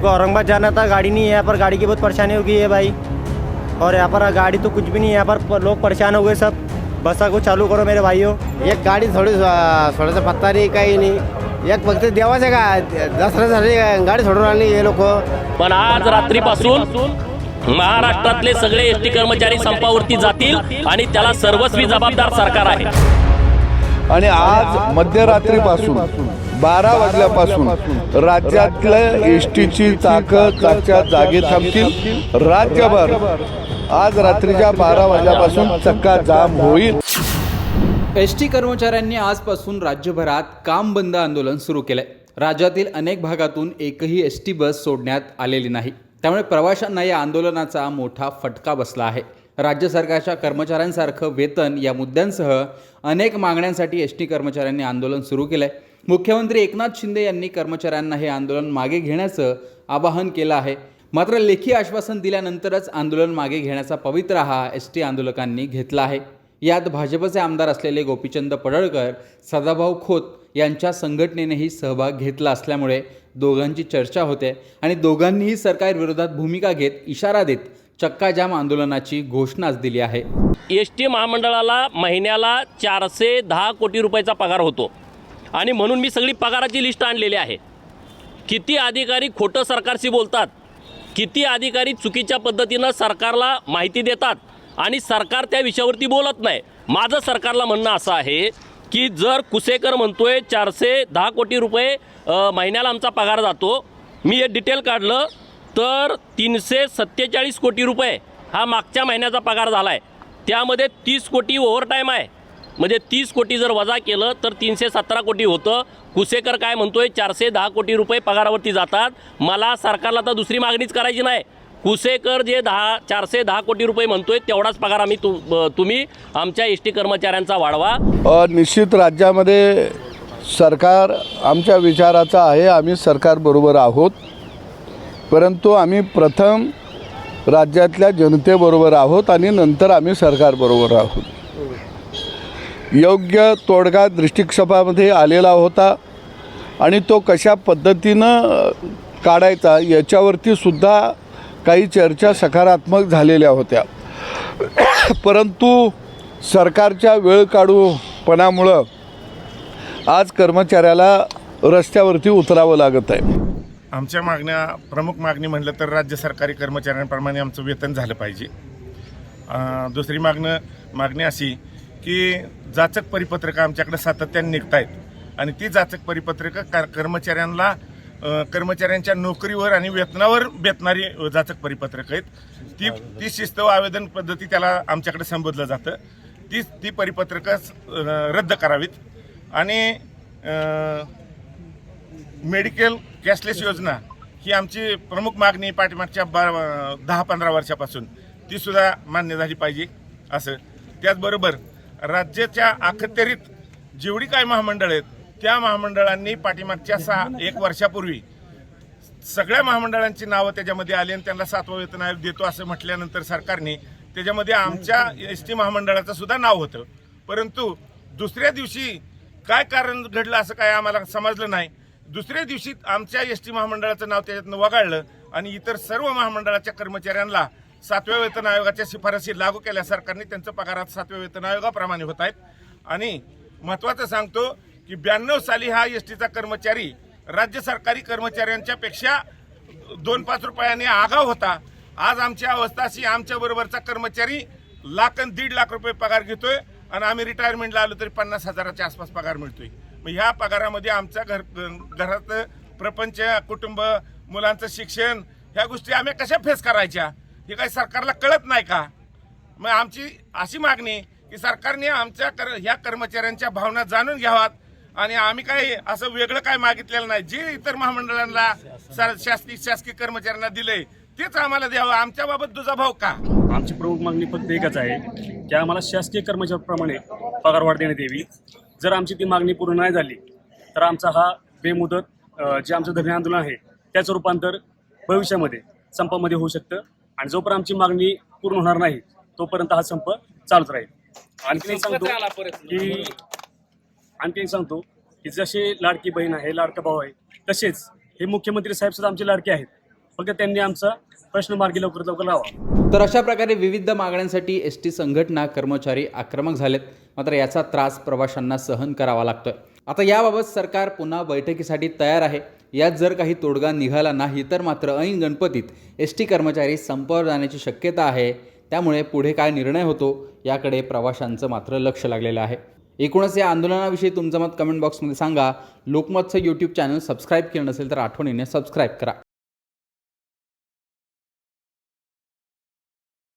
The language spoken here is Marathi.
हमको औरंगाबाद जाना था गाड़ी नहीं है यहाँ पर गाड़ी की बहुत परेशानी हो गई है भाई। और यहाँ पर गाड़ी तो कुछ भी नहीं है यहाँ पर लोग परेशान हो गए सब। बसा को चालू करो मेरे भाइयों। एक गाडी थोडी सोडायचा पत्ता नाही काही नाही। एक फक्त देवाचे का दसऱ्यासाठी गाडी सोडून आणली हे लोक पण आज रात्रीपासून महाराष्ट्रातले सगळे एस टी कर्मचारी संपावरती जातील आणि त्याला सर्वस्वी जबाबदार सरकार आहे. आणि आज मध्यरात्रीपासून बारा वाजल्यापासून राज्यातल्या एस टीची चाकं चाकच्या जागी थांबतील. राज्यभर आज रात्रीच्या बारा वाजल्यापासून चक्का जाम होईल. एस टी कर्मचाऱ्यांनी आजपासून राज्यभरात काम बंद आंदोलन सुरू केलंय. राज्यातील अनेक भागातून एकही एस टी बस सोडण्यात आलेली नाही. त्यामुळे प्रवाशांना या आंदोलनाचा मोठा फटका बसला आहे. राज्य सरकारच्या कर्मचाऱ्यांसारखं वेतन या मुद्द्यांसह अनेक मागण्यांसाठी एस टी कर्मचाऱ्यांनी आंदोलन सुरू केलंय. मुख्यमंत्री एकनाथ शिंदे यांनी कर्मचाऱ्यांना हे आंदोलन मागे घेण्याचं आवाहन केलं आहे. मात्र लेखी आश्वासन दिल्यानंतरच आंदोलन मागे घेण्याचा पवित्रा हा एस टी आंदोलकांनी घेतला आहे. यात भाजपचे आमदार असलेले गोपीचंद पडळकर सदाभाऊ खोत यांच्या संघटनेनेही सहभाग घेतला असल्यामुळे दोघांची चर्चा होते आणि दोघांनीही सरकारविरोधात भूमिका घेत इशारा देत चक्काजाम आंदोलनाची घोषणाच दिली आहे. एस टी महामंडळाला महिन्याला चारशे दहा कोटी रुपयाचा पगार होतो. आणि म्हणून मी सगळी पगाराची लिस्ट आणलेली आहे. किती अधिकारी खोटं सरकारशी बोलतात किती अधिकारी चुकीच्या पद्धतीनं सरकारला माहिती देतात आणि सरकार त्या विषयावरती बोलत नाही. माझं सरकारला म्हणणं असं आहे की जर कुसेकर म्हणतोय चारशे दहा कोटी रुपये महिन्याला आमचा पगार जातो मी हे डिटेल काढलं तर तीनशे सत्तेचाळीस कोटी रुपये हा मागच्या महिन्याचा पगार झाला आहे त्यामध्ये तीस कोटी ओव्हरटाईम आहे. म्हणजे तीस कोटी जर वजा केलं तर तीनशे सतरा कोटी होतं. कुसेकर काय म्हणतोय चारशे दहा कोटी रुपये पगारावरती जातात. मला सरकारला तर दुसरी मागणीच करायची नाही. कुसेकर जे दहा चारशे दहा कोटी रुपये म्हणतोय तेवढाच पगार आम्ही तु तुम्ही आमच्या एस टी कर्मचाऱ्यांचा वाढवा. निश्चित राज्यामध्ये सरकार आमच्या विचाराचा आहे आम्ही सरकारबरोबर आहोत. परंतु आम्ही प्रथम राज्यातल्या जनतेबरोबर आहोत आणि नंतर आम्ही सरकारबरोबर आहोत. योग्य तोडगा दृष्टिक्षेपामध्ये आलेला होता आणि तो कशा पद्धतीनं काढायचा याच्यावरती सुद्धा काही चर्चा सकारात्मक झालेल्या होत्या. परंतु सरकारच्या वेळ काढूपणामुळं आज कर्मचाऱ्याला रस्त्यावरती उतरावं लागत आहे. आमच्या मागण्या प्रमुख मागणी म्हटलं तर राज्य सरकारी कर्मचाऱ्यांप्रमाणे आमचं वेतन झालं पाहिजे. दुसरी मागणं मागणी अशी की जाचक परिपत्रकं आमच्याकडे सातत्याने निघत आहेत आणि ती जाचक परिपत्रकं का कर्मचाऱ्यांना कर्मचाऱ्यांच्या नोकरीवर आणि वेतनावर बेतणारी जाचक परिपत्रकं आहेत. ती ती शिस्त व आवेदन पद्धती त्याला आमच्याकडे संबोधलं जातं. ती ती परिपत्रकं रद्द करावीत. आणि मेडिकल कॅशलेस योजना ही आमची प्रमुख मागणी पाठीमागच्या बा दहा पंधरा वर्षापासून. तीसुद्धा मान्य झाली पाहिजे असं. त्याचबरोबर राज्याच्या अखत्यारीत जेवढी काय महामंडळ आहेत त्या महामंडळांनी पाठीमागच्या सहा एक वर्षापूर्वी सगळ्या महामंडळांची नावं त्याच्यामध्ये आली आणि त्यांना सातवा वेतन आयोग देतो असं म्हटल्यानंतर सरकारने त्याच्यामध्ये आमच्या एस टी महामंडळाचं सुद्धा नाव होतं. परंतु दुसऱ्या दिवशी काय कारण घडलं असं काय आम्हाला समजलं नाही. दुसऱ्या दिवशी आमच्या एस टी महामंडळाचं नाव त्याच्यातनं वगाळलं आणि इतर सर्व महामंडळाच्या कर्मचाऱ्यांना सातव्या वेतन आयोगाच्या शिफारसी लागू केल्या. सरकारने त्यांचं पगारात सातव्या वेतन आयोगाप्रमाणे होत आहेत आणि महत्त्वाचं सांगतो की ब्याण्णव साली हा एस टीचा कर्मचारी राज्य सरकारी कर्मचाऱ्यांच्या पेक्षा दोन पाच रुपयाने आगाव होता. आज आमची अवस्था अशी आमच्या बरोबरचा कर्मचारी लाख आणि दीड लाख रुपये पगार घेतोय आणि आम्ही रिटायरमेंटला आलो तरी पन्नास हजाराच्या आसपास पगार मिळतोय. मग ह्या पगारामध्ये आमच्या घर घरात प्रपंच कुटुंब मुलांचं शिक्षण ह्या गोष्टी आम्ही कशा फेस करायच्या? हे काही सरकारला कळत नाही का? मग आमची अशी मागणी की सरकारने आमच्या कर ह्या कर्मचाऱ्यांच्या भावना जाणून घ्याव्यात आणि आम्ही काय असं वेगळं काय मागितलेलं नाही. जे इतर महामंडळांना शासकीय शासकीय कर्मचाऱ्यांना दिले तेच आम्हाला द्यावं. आमच्या बाबत तुझा भाव का? आमची प्रमुख मागणी फक्त एकच आहे की आम्हाला शासकीय कर्मचाऱ्याप्रमाणे पगारवाढ देण्यात यावी. जर आमची ती मागणी पूर्ण नाही झाली तर आमचा हा बेमुदत जे आमचं धरणे आंदोलन आहे त्याचं रूपांतर भविष्यामध्ये संपामध्ये होऊ शकतं. आणि जोपर्यंत आमची मागणी पूर्ण होणार नाही तोपर्यंत हा संप चालूच राहील. आणखी एक सांगतो की आणखी एक सांगतो की जसे लाडकी बहीण आहे लाडका भाऊ आहे तसेच हे मुख्यमंत्री साहेब सुद्धा आमचे लाडके आहेत. फक्त त्यांनी आमचा प्रश्न मार्गी लवकर लवकर लावा. तर अशा प्रकारे विविध मागण्यांसाठी एस टी संघटना कर्मचारी आक्रमक झालेत. मात्र याचा त्रास प्रवाशांना सहन करावा लागतोय. आता याबाबत सरकार पुन्हा बैठकीसाठी तयार आहे. यात जर काही तोडगा निघाला नाही तर मात्र ऐन गणपतीत एस टी कर्मचारी संपावर जाण्याची शक्यता आहे. त्यामुळे पुढे काय निर्णय होतो याकडे प्रवाशांचं मात्र लक्ष लागलेलं आहे. एकूणच या आंदोलनाविषयी तुमचं मत कमेंट बॉक्समध्ये सांगा. लोकमतचं यूट्यूब चॅनल सबस्क्राईब केलं नसेल तर आठवणीने सबस्क्राईब करा.